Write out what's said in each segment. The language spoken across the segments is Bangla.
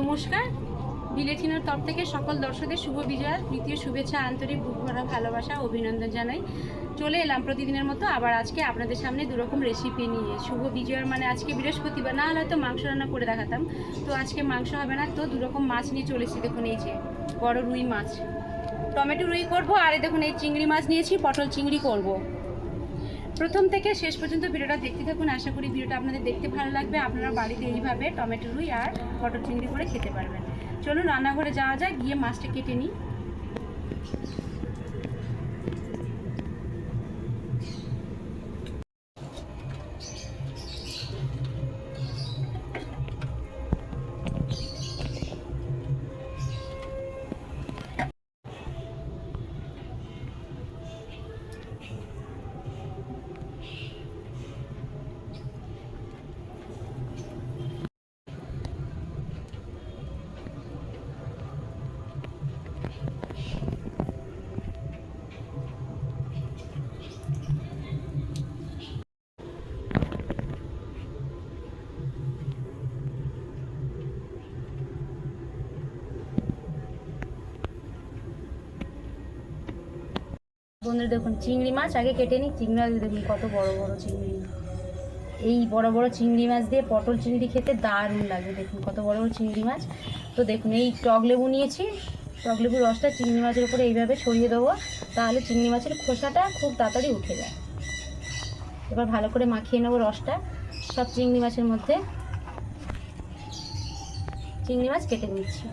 নমস্কার। বিলেটিনার তরফ থেকে সকল দর্শকদের শুভ বিজয়ার তৃতীয় শুভেচ্ছা, আন্তরিক বুক ভরা ভালোবাসা অভিনন্দন জানাই। চলে এলাম প্রতিদিনের মতো আবার আজকে আপনাদের সামনে দুরকম রেসিপি নিয়ে। শুভ বিজয়ার মানে আজকে বৃহস্পতিবার, না হলে হয়তো মাংস রান্না করে দেখাতাম। তো আজকে মাংস হবে না, তো দুরকম মাছ নিয়ে চলেছি। দেখুন এই যে, বড় রুই মাছ। টমেটো রুই করব, আর দেখুন এই চিংড়ি মাছ নিয়েছি, পটল চিংড়ি করব। প্রথম থেকে শেষ পর্যন্ত ভিডিওটা দেখতে থাকুন। আশা করি ভিডিওটা আপনাদের দেখতে ভালো লাগবে। আপনারা বাড়িতে এইভাবে টমেটো রুই আর মটর চিংড়ি করে খেতে পারবেন। চলুন রান্নাঘরে যাওয়া যায় গিয়ে মাছটা কেটে নিই। বন্ধুরা দেখুন, চিংড়ি মাছ আগে কেটে নিই, চিংড়ি মাছ দেখুন কত বড় বড় চিংড়ি। এই বড় বড় চিংড়ি মাছ দিয়ে পটল চিংড়ি খেতে দারুণ লাগে, দেখুন কত বড় বড় চিংড়ি মাছ। তো দেখুন, এই টক লেবু নিয়েছি, টক লেবুর রসটা চিংড়ি মাছের উপরে এইভাবে ছড়িয়ে দেবো, তাহলে চিংড়ি মাছের খোসাটা খুব তাড়াতাড়ি উঠে যায়। এবার ভালো করে মাখিয়ে নেব রসটা, সব চিংড়ি মাছের মধ্যে। চিংড়ি মাছ কেটে নিচ্ছি।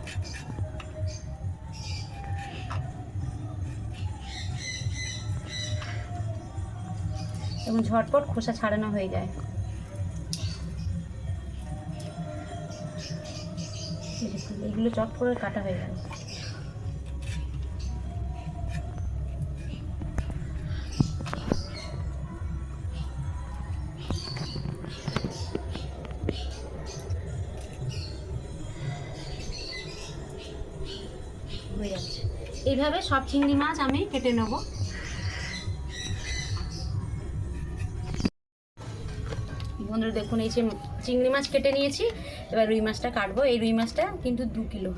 এবং ঝটপট খোসা ছাড়ানো হয়ে যায়। এগুলো চট করে কাটা হয়ে গেল। এইভাবে সব চিংড়ি মাছ আমি কেটে নেব। বন্ধুরা দেখুন, এই যে চিংড়ি মাছ কেটে নিয়েছি। এবার রুই মাছটা কাটবো। এই রুই মাছটা কিন্তু দু কিলো।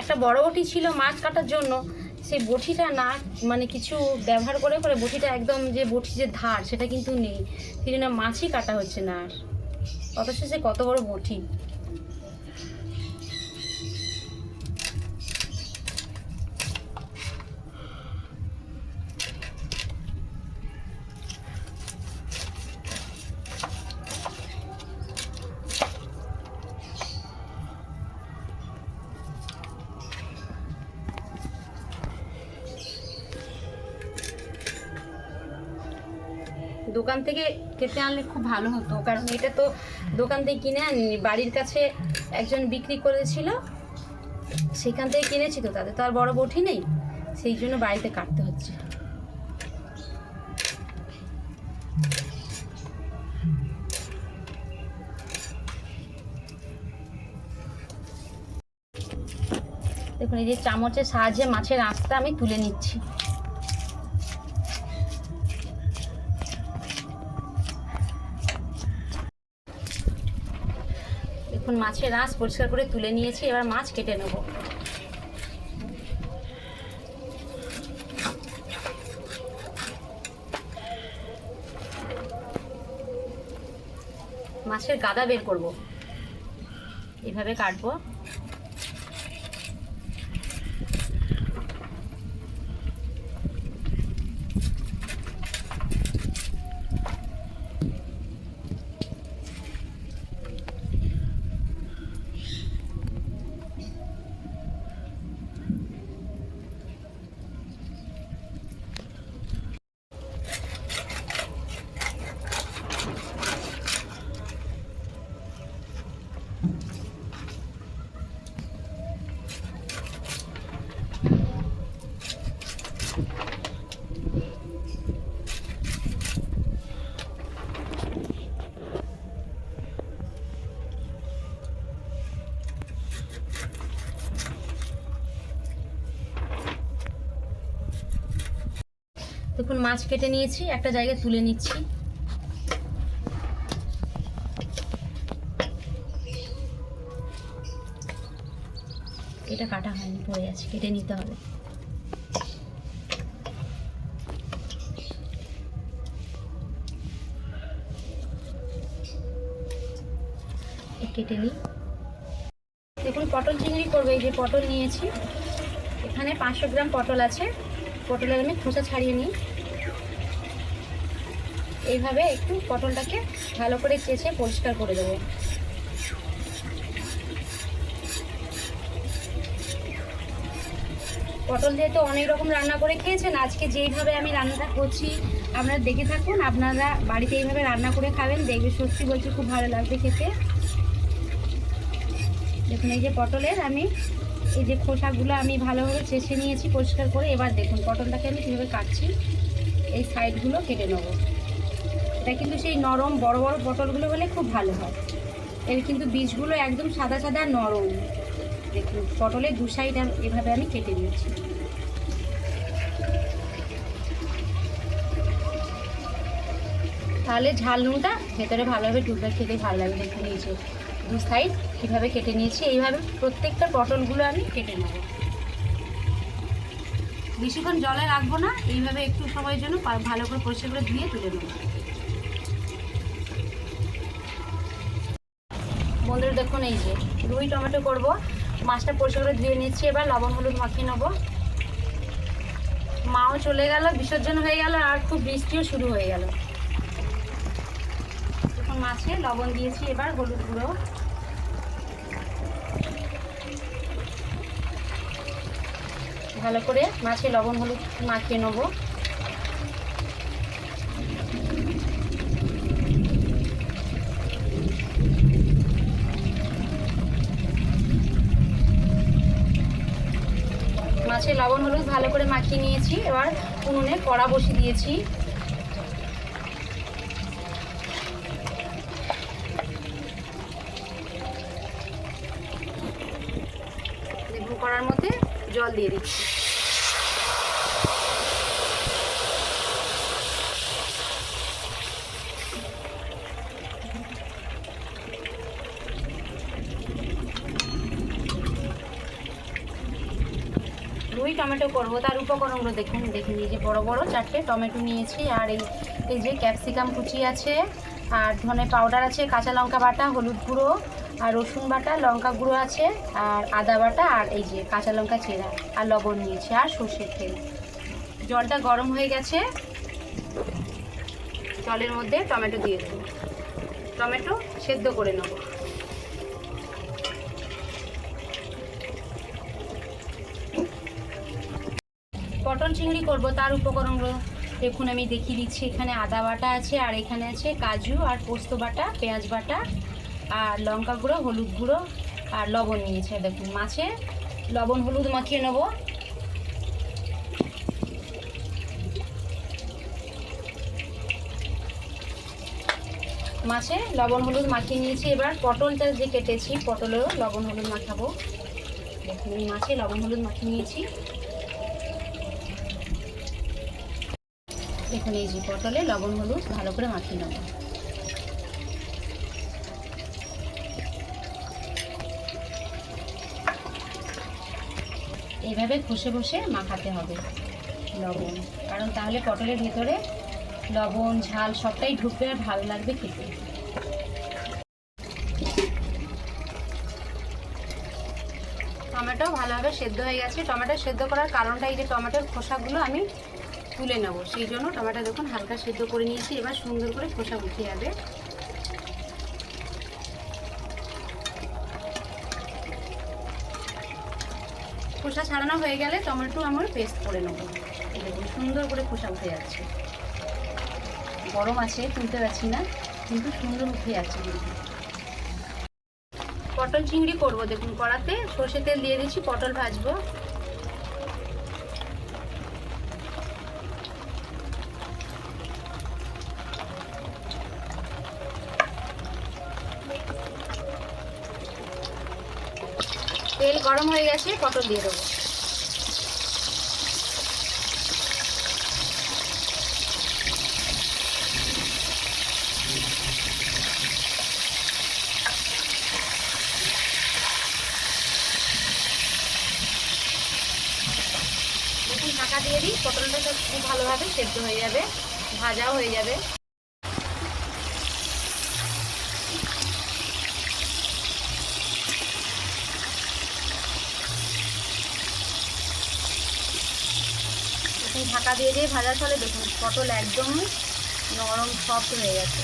একটা বড় বটি ছিল মাছ কাটার জন্য। সেই বটিটা না মানে কিছু ব্যবহার করে করে বটিটা একদম যে বটি যে ধার, সেটা কিন্তু নেই। সেই জন্য মাছই কাটা হচ্ছে না আর। অথচ সে কত বড় বটি। দোকান থেকে খেতে আনলে খুব ভালো হতো, কারণ এটা তো দোকান থেকে কিনে আনিনি বাড়ির কাছে একজন বিক্রি করেছিল, সেখান থেকে কিনেছি তো তাদের তো আর বড় বটি নেই, সেই জন্য বাড়িতে কাটতে হচ্ছে। দেখুন, এই যে চামচের সাহায্যে মাছের আঁচটা আমি তুলে নিচ্ছি। দেখুন মাছের রাস পরিষ্কার করে তুলে নিয়েছি, এবার মাছ কেটে নেব। মাছের গাদা বের করব। এভাবে কাটবো। দেখুন, মাছ কেটে নিয়েছি, একটা জায়গায় তুলে নিচ্ছি। এটা কাটা হয়নি, পড়ে আছে, কেটে নিতে হবে। কেটে নিই। দেখুন, পটল চিংড়ি করবে, এই যে পটল নিয়েছি। এখানে পাঁচশো গ্রাম পটল আছে। পটলের আমি খোসা ছাড়িয়ে নিই। এইভাবে একটু পটলটাকে ভালো করে চেঁচে পরিষ্কার করে দেবো। পটল দিয়ে তো অনেক রকম রান্না করে খেয়েছেন, আজকে যেইভাবে আমি রান্নাটা করছি, আপনারা দেখে থাকুন, আপনারা বাড়িতে এইভাবে রান্না করে খাবেন, দেখবে সত্যি বলছি খুব ভালো লাগবে খেতে। দেখুন, এই যে পটলের আমি, এই যে খোসাগুলো আমি ভালোভাবে চেঁচে নিয়েছি পরিষ্কার করে, এবার দেখুন, পটলটাকে আমি কীভাবে কাটছি, এই সাইডগুলো কেটে নেব। এটা কিন্তু সেই নরম বড় বড় পটলগুলো হলে খুব ভালো হয়। এর কিন্তু বীজগুলো একদম সাদা সাদা নরম। দেখুন পটলের দু সাইড এভাবে আমি কেটে নিয়েছি। তাহলে ঝাল নুনটা ভেতরে ভালোভাবে ঢুকবে খেতে ভালো লাগবে দেখুন এই যে দু সাইড কীভাবে কেটে নিয়েছি, এইভাবে প্রত্যেকটা পটলগুলো আমি কেটে নেব। বেশিক্ষণ জলে রাখব না, এইভাবে একটু সময়ের জন্য ভালো করে পরিষ্কার করে ধুয়ে তুলে নেব। বন্ধুরা দেখুন এই যে রুই টমেটো করব। মাছটা পরিষ্কার করে ধুয়ে নিচ্ছি, এবার লবণ হলুদ মাখিয়ে নেব। মাও চলে গেল, বিসর্জন হয়ে গেল, আর খুব বৃষ্টিও শুরু হয়ে গেল। এখন মাছে লবণ দিয়েছি, এবার হলুদ গুঁড়ো। ভালো করে মাছে লবণ হলুদ মাখিয়ে নেব। মাছে লবণ, হলুদ ভালো করে মাখিয়ে নিয়েছি। এবার উনুনে কড়া বসিয়ে দিয়েছি। কড়ার মধ্যে জল দিয়ে দিচ্ছি রুই টমেটো করব, তার উপকরণগুলো দেখুন দেখুন, এই যে বড় বড় চারটে টমেটো নিয়েছি, আর এই এই যে ক্যাপসিকাম কুচি আছে, আর ধনে পাউডার আছে, কাঁচা লঙ্কা বাটা, হলুদ গুঁড়ো, আর রসুন বাটা, লঙ্কা গুঁড়ো আছে, আর আদা বাটা, আর এই যে কাঁচা লঙ্কা চেরা, আর লবণ নিয়েছি, আর সর্ষের তেল। জলটা গরম হয়ে গেছে, জলের মধ্যে টমেটো দিয়ে দেবো। টমেটো সেদ্ধ করে নেব পটল চিংড়ি করব, তার উপকরণগুলো দেখুন আমি দেখিয়ে দিচ্ছি। এখানে আদা বাটা আছে, আর এখানে আছে কাজু আর পোস্ত বাটা, পেঁয়াজ বাটা, আর লঙ্কা গুঁড়ো, হলুদ গুঁড়ো, আর লবণ নিয়েছে, দেখুন মাছে। লবণ, হলুদ মাখিয়ে নেব। মাছে লবণ, হলুদ মাখিয়ে নিয়েছি। এবার পটলটা যে কেটেছি, পটলেও লবণ, হলুদ মাখাবো। দেখুন মাছে লবণ, হলুদ মাখিয়ে নিয়েছি। দেখুন এই যে পটলে লবণ, হলুদ ভালো করে মাখিয়ে নেব। এইভাবে ঘষে ঘষে মাখাতে হবে লবণ। কারণ তাহলে পটলের ভেতরে লবণ, ঝাল সবটাই ঢুকবে আর ভালো লাগবে খেতে। টমেটো ভালোভাবে সেদ্ধ হয়ে গেছে। টমেটো সেদ্ধ করার কারণটা এই যে টমেটোর খোসাগুলো আমি তুলে নেব। সেই জন্য টমেটো দেখুন হালকা সেদ্ধ করে নিয়েছি, এবার সুন্দর করে খোসা উঠে যাবে। খোসা ছাড়ানো হয়ে গেলে টমেটো আমার পেস্ট করে নেব। দেখুন, সুন্দর করে খোসা উঠে যাচ্ছে। গরম আছে, তুলতে পারছি না, কিন্তু সুন্দর উঠে যাচ্ছে পটল চিংড়ি করব, দেখুন, কড়াতে। সর্ষে তেল দিয়ে দিচ্ছি, পটল ভাজবো। গরম হয়ে গেছে, পটল দিয়ে দেবো। ঢাকা দিয়ে দিই, পটলটা খুব ভালোভাবে সেদ্ধ হয়ে যাবে, ভাজাও হয়ে যাবে। ঢাকা দিয়ে দিয়ে ভাজার ফলে দেখুন পটল একদম নরম সফট হয়ে গেছে।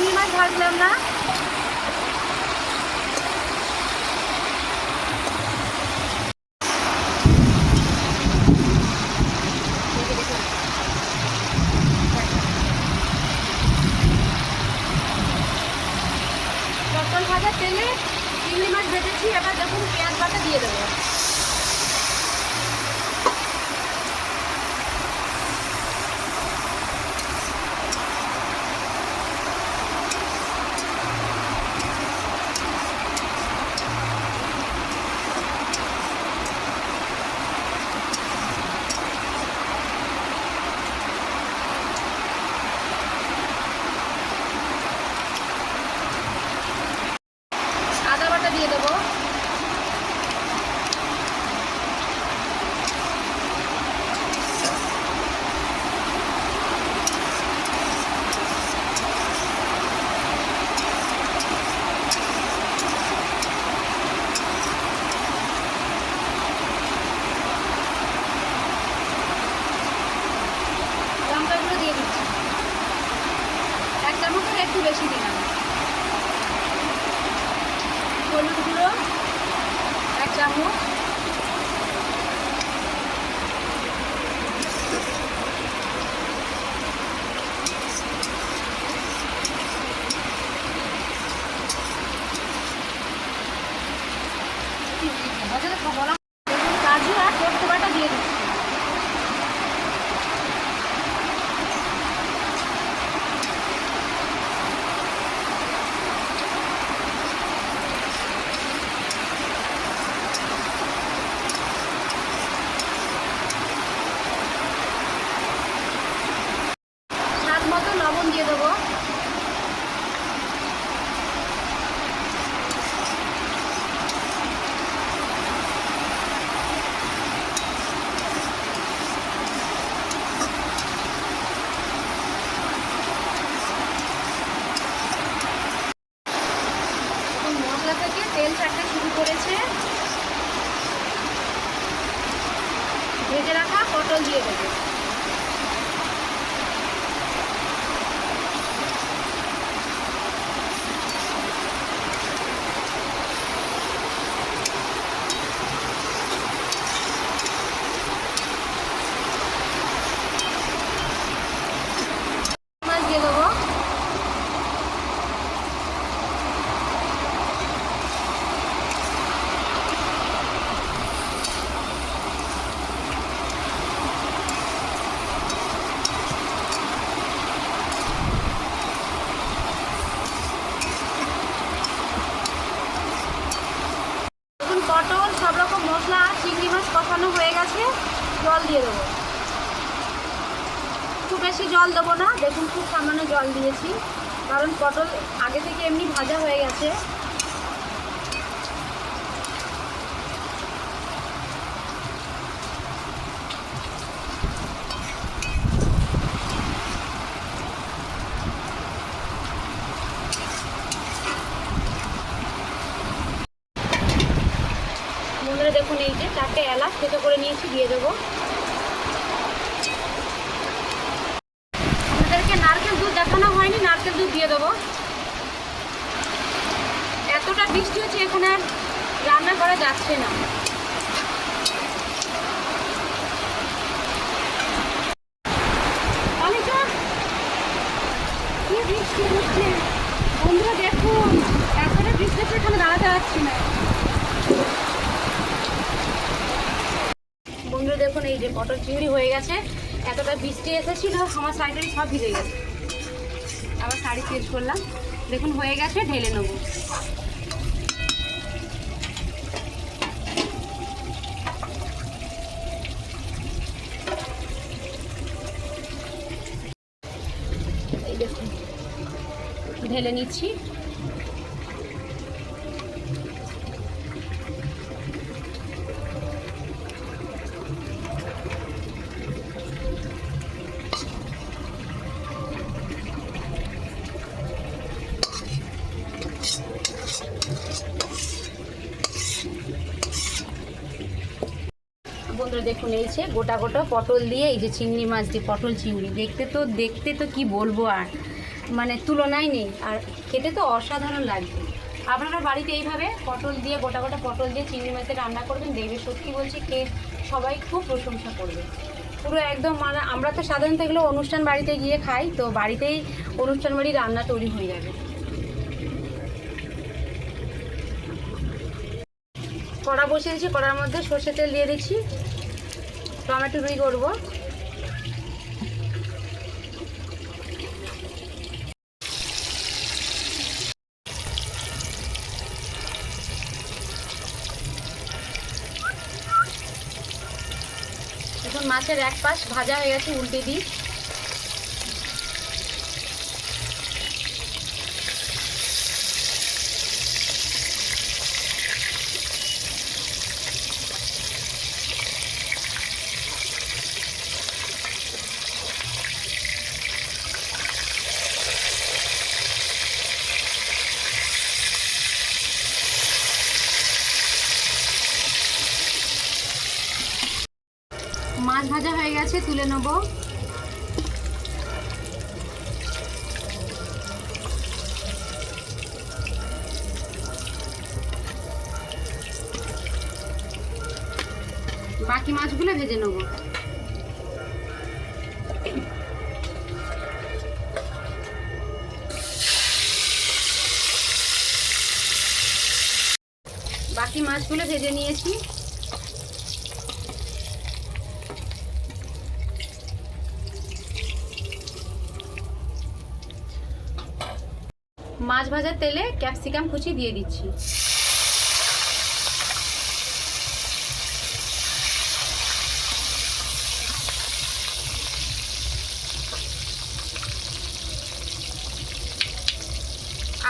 চিংড়ি মাছ ভাজলাম না। দিয়ে দেবো। খুব বেশি জল দেবো না, দেখুন খুব সামান্য জল দিয়েছি। কারণ পটল আগে থেকে এমনি ভাজা হয়ে গেছে। বৃষ্টি হচ্ছে, এখানে আর রান্না করা যাচ্ছে না। বৃষ্টি হচ্ছে? বন্ধুরা দেখুন এতটা বৃষ্টি হচ্ছে, এখানে দাঁড়াতে পারছি না। বন্ধুরা, দেখুন, এই যে পটল চিংড়ি হয়ে গেছে। এতটা বৃষ্টি এসেছিল, আমার শাড়িটা সব ভিজে গেছে। আবার শাড়ি চেঞ্জ করলাম। দেখুন, হয়ে গেছে, ঢেলে নেব এই দেখুন ঢেলে নিচ্ছি। দেখুন, এই যে গোটা গোটা পটল দিয়ে, এই যে চিংড়ি মাছ দিয়ে, পটল চিংড়ি। দেখতে তো দেখতে তো কি বলব আর। মানে তুলনাই নেই। আর খেতে তো অসাধারণ লাগবে। আপনারা বাড়িতে এইভাবে পটল দিয়ে, গোটা গোটা পটল দিয়ে চিংড়ি মাছের রান্না করবেন দেখবে সত্যি বলছি খেয়ে সবাই খুব প্রশংসা করবে। পুরো একদম মানে আমরা তো সাধারণত এগুলো অনুষ্ঠান বাড়িতে গিয়ে খাই, তো বাড়িতেই অনুষ্ঠান বাড়ি রান্না তৈরি হয়ে যাবে। কড়া বসিয়ে দিচ্ছি কড়ার মধ্যে সর্ষে তেল দিয়ে দিচ্ছি। টমেটো রুই করব এখন মাছের এক পাশ ভাজা হয়ে গেছে উল্টে দিই নিয়েছি মাছ ভাজার তেলে ক্যাপসিকাম কুচি দিয়ে দিচ্ছি।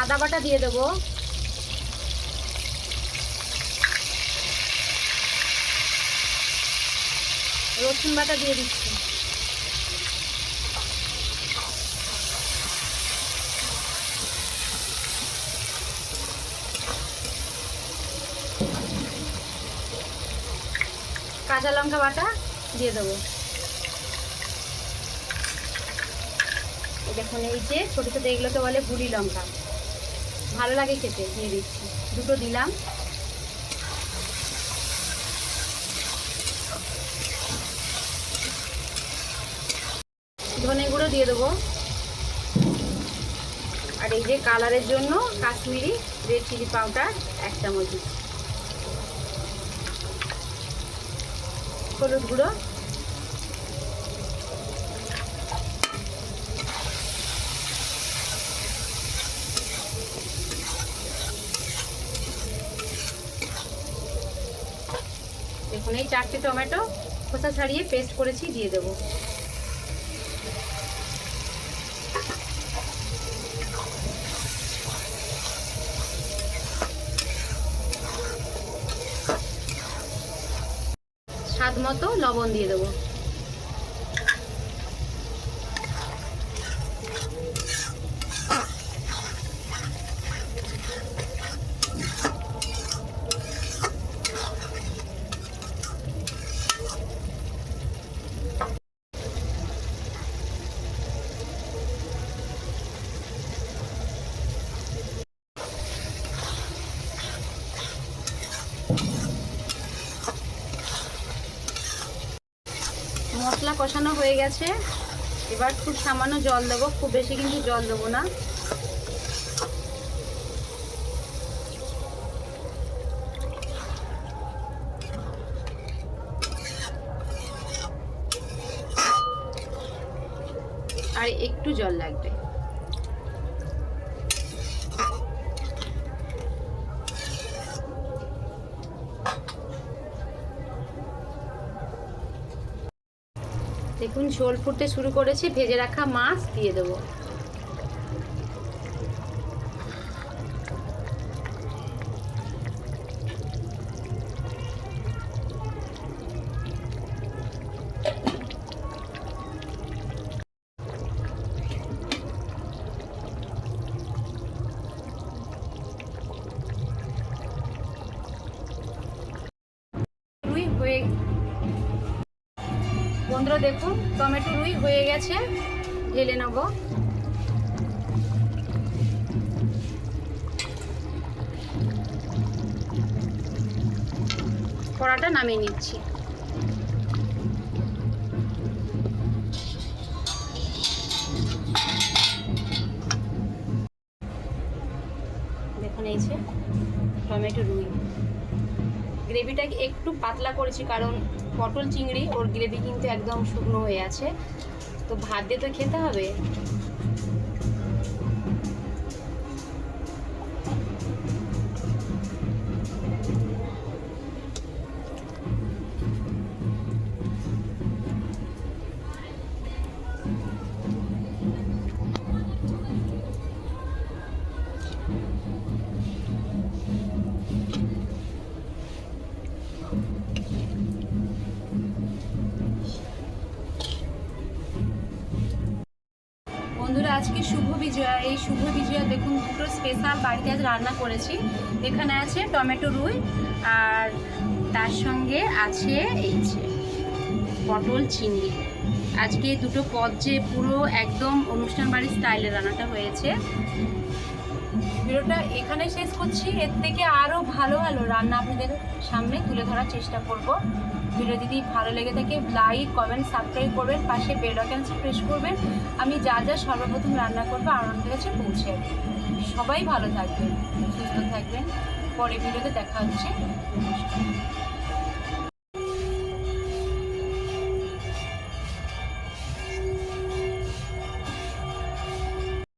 আদা বাটা দিয়ে দেবো। রসুন বাটা দিয়ে দিচ্ছি। কাঁচা লঙ্কা বাটা দিয়ে দেবো। দেখুন, এই যে ছোটো ছোটো এগুলোকে বলে বুড়ি লঙ্কা। ভালো লাগে খেতে, দিয়ে দিচ্ছি। দুটো দিলাম ধনে গুঁড়ো দিয়ে দেবো। আর এই যে কালারের জন্য কাশ্মীরি রেড চিলি পাউডার এক চামচ। হলুদ গুঁড়ো। দেখুন, এই চারটে টমেটো খোসা ছাড়িয়ে পেস্ট করেছি, দিয়ে দেবো। মতো লবণ দিয়ে দেবো। কষানো হয়ে গেছে। এবার খুব সামান্য জল দেবো খুব বেশি কিন্তু জল দেবো না আর একটু জল লাগবে দেখুন ঝোল ফুটতে শুরু করেছি ভেজে রাখা মাছ দিয়ে দেবো। দেখুন, টমেটো রুই হয়ে গেছে, ঢেলে নেব। কড়াটা নামিয়ে নিচ্ছি। দেখুন, এই যে টমেটো রুই। গ্রেভিটাকে একটু পাতলা করেছি, কারণ পটল চিংড়ি, ওর গ্রেভি কিন্তু একদম শুকনো হয়ে আছে। তো ভাত দিয়ে তো খেতে হবে? দেখুন, দুটো স্পেশাল বাড়িতে আজ রান্না করেছি। এখানে আছে টমেটো রুই আর তার সঙ্গে আছে এই যে পটল চিংড়ি আজকে দুটো পদ যে পুরো একদম অনুষ্ঠান বাড়ির স্টাইলে রান্নাটা হয়েছে। ভিডিওটা এখানে শেষ করছি। এর থেকে আরও ভালো ভালো রান্না আপনাদের সামনে তুলে ধরার চেষ্টা করব। ভিডিও যদি ভালো লেগে থাকে লাইক কমেন্ট সাবস্ক্রাইব করবেন, পাশে বেল আইকনটি প্রেস করবেন। আমি যা যা সর্বপ্রথম রান্না করব, আপনাদের কাছে পৌঁছে সবাই ভালো থাকবেন, সুস্থ থাকবেন। পরে ভিডিওতে দেখা হচ্ছে। নমস্কার।